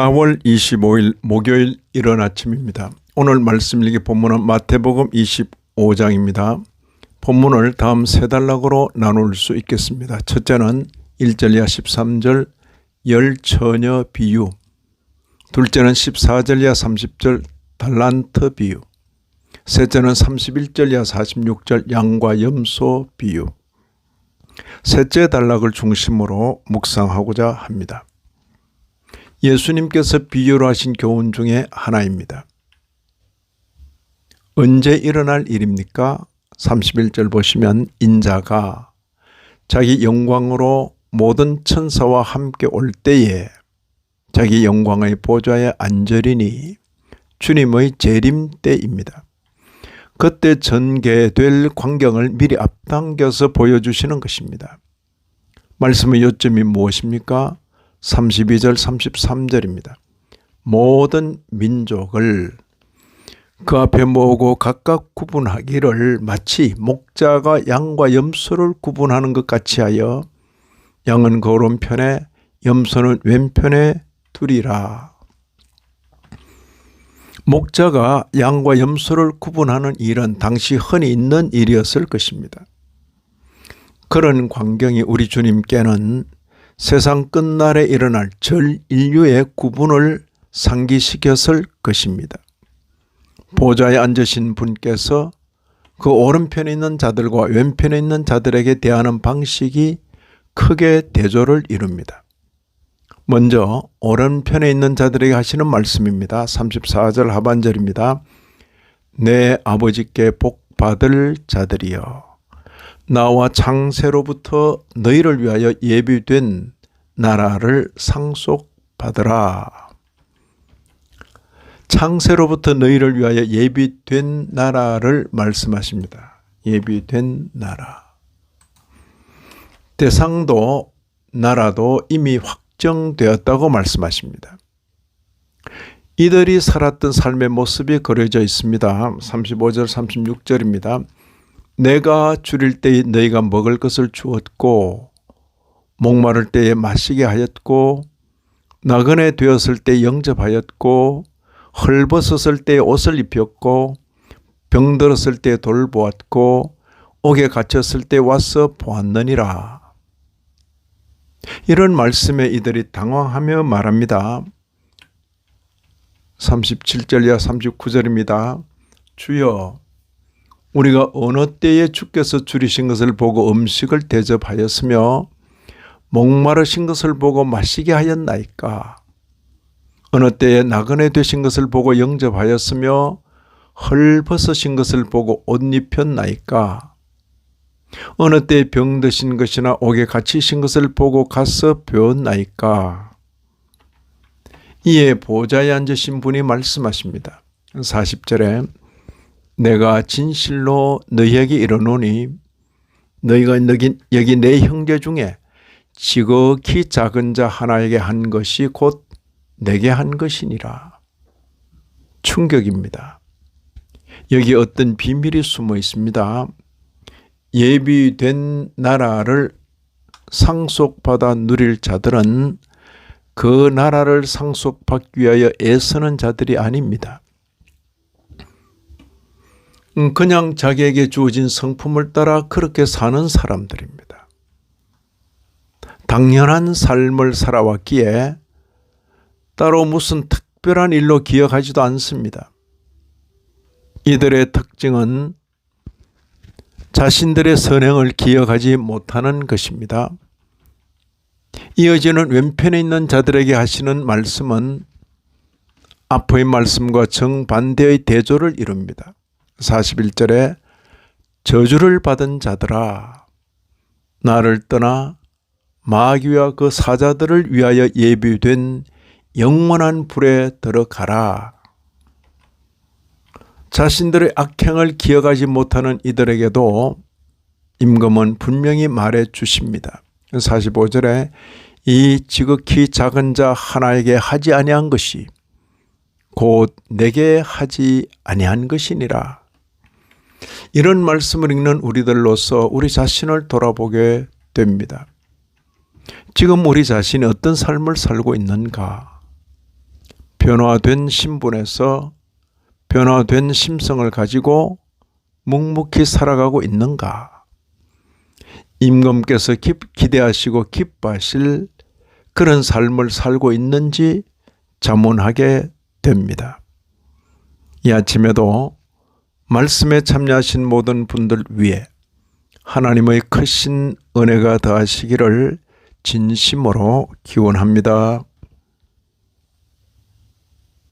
4월 25일 목요일 이른 아침입니다. 오늘 말씀 읽기 본문은 마태복음 25장입니다. 본문을 다음 세 단락으로 나눌 수 있겠습니다. 첫째는 1절 이하 13절 열 처녀 비유 둘째는 14절 이하 30절 달란트 비유 셋째는 31절 이하 46절 양과 염소 비유 셋째 단락을 중심으로 묵상하고자 합니다. 예수님께서 비유로 하신 교훈 중에 하나입니다. 언제 일어날 일입니까? 31절 보시면 인자가 자기 영광으로 모든 천사와 함께 올 때에 자기 영광의 보좌에 앉으리니 주님의 재림 때입니다. 그때 전개될 광경을 미리 앞당겨서 보여주시는 것입니다. 말씀의 요점이 무엇입니까? 32절 33절입니다. 모든 민족을 그 앞에 모으고 각각 구분하기를 마치 목자가 양과 염소를 구분하는 것 같이 하여 양은 그 오른편에 염소는 왼편에 두리라. 목자가 양과 염소를 구분하는 일은 당시 흔히 있는 일이었을 것입니다. 그런 광경이 우리 주님께는 세상 끝날에 일어날 절 인류의 구분을 상기시켰을 것입니다. 보좌에 앉으신 분께서 그 오른편에 있는 자들과 왼편에 있는 자들에게 대하는 방식이 크게 대조를 이룹니다. 먼저 오른편에 있는 자들에게 하시는 말씀입니다. 34절 하반절입니다. 내 아버지께 복 받을 자들이여 나와 창세로부터 너희를 위하여 예비된 나라를 상속받으라. 창세로부터 너희를 위하여 예비된 나라를 말씀하십니다. 예비된 나라. 대상도 나라도 이미 확정되었다고 말씀하십니다. 이들이 살았던 삶의 모습이 그려져 있습니다. 35절, 36절입니다. 내가 줄일 때에 너희가 먹을 것을 주었고 목마를 때에 마시게 하였고 나그네 되었을 때 영접하였고 헐벗었을 때 옷을 입혔고 병들었을 때 돌보았고 옥에 갇혔을 때 와서 보았느니라. 이런 말씀에 이들이 당황하며 말합니다. 37절 이하 39절입니다. 주여 우리가 어느 때에 주께서 줄이신 것을 보고 음식을 대접하였으며 목마르신 것을 보고 마시게 하였나이까? 어느 때에 나그네 되신 것을 보고 영접하였으며 헐벗으신 것을 보고 옷 입혔나이까? 어느 때에 병드신 것이나 옥에 갇히신 것을 보고 가서 배웠나이까? 이에 보좌에 앉으신 분이 말씀하십니다. 40절에 내가 진실로 너희에게 이르노니 너희가 여기 내 형제 중에 지극히 작은 자 하나에게 한 것이 곧 내게 한 것이니라. 충격입니다. 여기 어떤 비밀이 숨어 있습니다. 예비된 나라를 상속받아 누릴 자들은 그 나라를 상속받기 위하여 애쓰는 자들이 아닙니다. 음, 그냥 자기에게 주어진 성품을 따라 그렇게 사는 사람들입니다. 당연한 삶을 살아왔기에 따로 무슨 특별한 일로 기억하지도 않습니다. 이들의 특징은 자신들의 선행을 기억하지 못하는 것입니다. 이어지는 왼편에 있는 자들에게 하시는 말씀은 앞의 말씀과 정반대의 대조를 이룹니다. 41절에 저주를 받은 자들아 나를 떠나 마귀와 그 사자들을 위하여 예비된 영원한 불에 들어가라. 자신들의 악행을 기억하지 못하는 이들에게도 임금은 분명히 말해 주십니다. 45절에 이 지극히 작은 자 하나에게 하지 아니한 것이 곧 내게 하지 아니한 것이니라. 이런 말씀을 읽는 우리들로서 우리 자신을 돌아보게 됩니다. 지금 우리 자신이 어떤 삶을 살고 있는가? 변화된 신분에서 변화된 심성을 가지고 묵묵히 살아가고 있는가? 임금께서 기, 기대하시고 기뻐하실 그런 삶을 살고 있는지 자문하게 됩니다. 이 아침에도 말씀에 참여하신 모든 분들 위해 하나님의 크신 은혜가 더하시기를 진심으로 기원합니다.